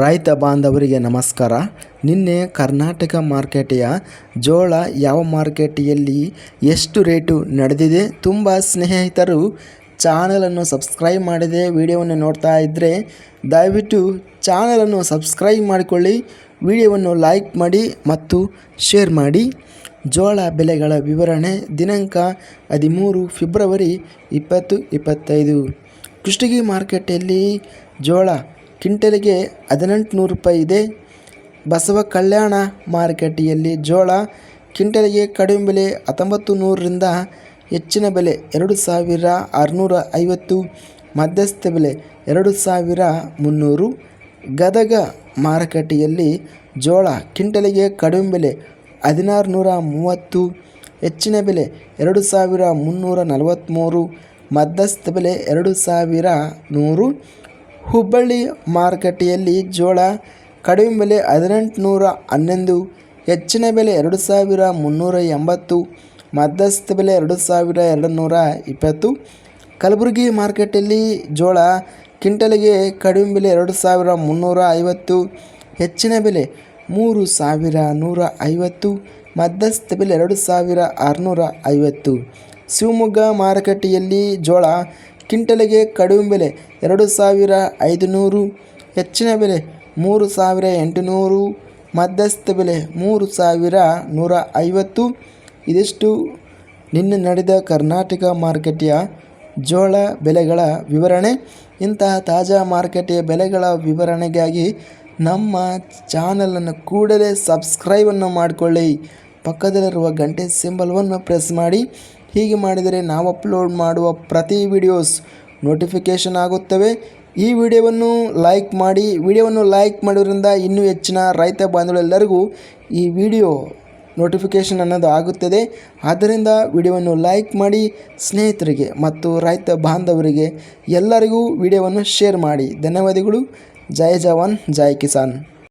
ರೈತ ಬಾಂಧವರಿಗೆ ನಮಸ್ಕಾರ. ನಿನ್ನೆ ಕರ್ನಾಟಕ ಮಾರ್ಕೆಟೆಯ ಜೋಳ ಯಾವ ಮಾರ್ಕೆಟೆಯಲ್ಲಿ ಎಷ್ಟು ರೇಟು ನಡೆದಿದೆ ತುಂಬ ಸ್ನೇಹಿತರು ಚಾನಲನ್ನು ಸಬ್ಸ್ಕ್ರೈಬ್ ಮಾಡಿದೆ ವಿಡಿಯೋವನ್ನು ನೋಡ್ತಾ ಇದ್ದರೆ ದಯವಿಟ್ಟು ಚಾನಲನ್ನು ಸಬ್ಸ್ಕ್ರೈಬ್ ಮಾಡಿಕೊಳ್ಳಿ, ವಿಡಿಯೋವನ್ನು ಲೈಕ್ ಮಾಡಿ ಮತ್ತು ಶೇರ್ ಮಾಡಿ. ಜೋಳ ಬೆಲೆಗಳ ವಿವರಣೆ ದಿನಾಂಕ ಹದಿಮೂರು ಫೆಬ್ರವರಿ ಇಪ್ಪತ್ತು ಇಪ್ಪತ್ತೈದು. ಕುಷ್ಟಗಿ ಮಾರ್ಕೆಟಲ್ಲಿ ಜೋಳ ಕ್ವಿಂಟಲಿಗೆ ಹದಿನೆಂಟು ನೂರು ರೂಪಾಯಿ ಇದೆ. ಬಸವ ಕಲ್ಯಾಣ ಮಾರುಕಟ್ಟೆಯಲ್ಲಿ ಜೋಳ ಕ್ವಿಂಟಲಿಗೆ ಕಡಿಮೆ ಬೆಲೆ ಹತ್ತೊಂಬತ್ತು ನೂರರಿಂದ ಹೆಚ್ಚಿನ ಬೆಲೆ ಎರಡು ಸಾವಿರ ಆರುನೂರ ಐವತ್ತು, ಮಧ್ಯಸ್ಥ ಬೆಲೆ ಎರಡು ಸಾವಿರ ಮುನ್ನೂರು. ಗದಗ ಮಾರುಕಟ್ಟೆಯಲ್ಲಿ ಜೋಳ ಕ್ವಿಂಟಲಿಗೆ ಕಡಿಮೆ ಬೆಲೆ ಹದಿನಾರು ನೂರ ಮೂವತ್ತು, ಹೆಚ್ಚಿನ ಬೆಲೆ ಎರಡು ಸಾವಿರ ಮುನ್ನೂರ ನಲವತ್ತ್ಮೂರು ಮಧ್ಯಸ್ಥ ಬೆಲೆ ಎರಡು ಸಾವಿರ ನೂರು. ಹುಬ್ಬಳ್ಳಿ ಮಾರುಕಟ್ಟೆಯಲ್ಲಿ ಜೋಳ ಕಡಿಮೆ ಬೆಲೆ ಹದಿನೆಂಟು ನೂರ ಹನ್ನೊಂದು, ಹೆಚ್ಚಿನ ಬೆಲೆ ಎರಡು ಸಾವಿರ ಮುನ್ನೂರ ಎಂಬತ್ತು, ಮಧ್ಯಸ್ಥ ಬೆಲೆ ಎರಡು ಸಾವಿರ ಎರಡು ನೂರ ಇಪ್ಪತ್ತು. ಕಲಬುರಗಿ ಮಾರುಕಟ್ಟೆಯಲ್ಲಿ ಜೋಳ ಕ್ವಿಂಟಲ್ಗೆ ಕಡಿಮೆ ಬೆಲೆ ಎರಡು ಸಾವಿರ ಮುನ್ನೂರ ಐವತ್ತು, ಹೆಚ್ಚಿನ ಬೆಲೆ ಮೂರು ಸಾವಿರ ನೂರ ಐವತ್ತು, ಮಧ್ಯಸ್ಥ ಬೆಲೆ ಎರಡು ಸಾವಿರ ಆರುನೂರ ಐವತ್ತು. ಶಿವಮೊಗ್ಗ ಮಾರುಕಟ್ಟೆಯಲ್ಲಿ ಜೋಳ ಕ್ವಿಂಟಲಿಗೆ ಕಡಿಮೆ ಬೆಲೆ ಎರಡು ಸಾವಿರ ಐದುನೂರು, ಹೆಚ್ಚಿನ ಬೆಲೆ ಮೂರು ಸಾವಿರ ಎಂಟುನೂರು, ಮಧ್ಯಸ್ಥ ಬೆಲೆ ಮೂರು ಸಾವಿರ ನೂರ ಐವತ್ತು. ಇದಿಷ್ಟು ನಿನ್ನೆ ನಡೆದ ಕರ್ನಾಟಕ ಮಾರುಕಟ್ಟೆಯ ಜೋಳ ಬೆಲೆಗಳ ವಿವರಣೆ. ಇಂತಹ ತಾಜಾ ಮಾರುಕಟ್ಟೆಯ ಬೆಲೆಗಳ ವಿವರಣೆಗಾಗಿ ನಮ್ಮ ಚಾನಲನ್ನು ಕೂಡಲೇ ಸಬ್ಸ್ಕ್ರೈಬನ್ನು ಮಾಡಿಕೊಳ್ಳಿ. ಪಕ್ಕದಲ್ಲಿರುವ ಗಂಟೆ ಸಿಂಬಲ್ವನ್ನು ಪ್ರೆಸ್ ಮಾಡಿ. ಹೀಗೆ ಮಾಡಿದರೆ ನಾವು ಅಪ್ಲೋಡ್ ಮಾಡುವ ಪ್ರತಿ ವಿಡಿಯೋಸ್ ನೋಟಿಫಿಕೇಷನ್ ಆಗುತ್ತವೆ. ಈ ವಿಡಿಯೋವನ್ನು ಲೈಕ್ ಮಾಡಿ. ವಿಡಿಯೋವನ್ನು ಲೈಕ್ ಮಾಡೋದ್ರಿಂದ ಇನ್ನೂ ಹೆಚ್ಚಿನ ರೈತ ಬಾಂಧವರೆಲ್ಲರಿಗೂ ಈ ವಿಡಿಯೋ ನೋಟಿಫಿಕೇಷನ್ ಅನ್ನೋದು ಆಗುತ್ತದೆ. ಆದ್ದರಿಂದ ವಿಡಿಯೋವನ್ನು ಲೈಕ್ ಮಾಡಿ. ಸ್ನೇಹಿತರಿಗೆ ಮತ್ತು ರೈತ ಬಾಂಧವರಿಗೆ ಎಲ್ಲರಿಗೂ ವಿಡಿಯೋವನ್ನು ಶೇರ್ ಮಾಡಿ. ಧನ್ಯವಾದಗಳು. ಜೈ ಜವಾನ್, ಜೈ ಕಿಸಾನ್.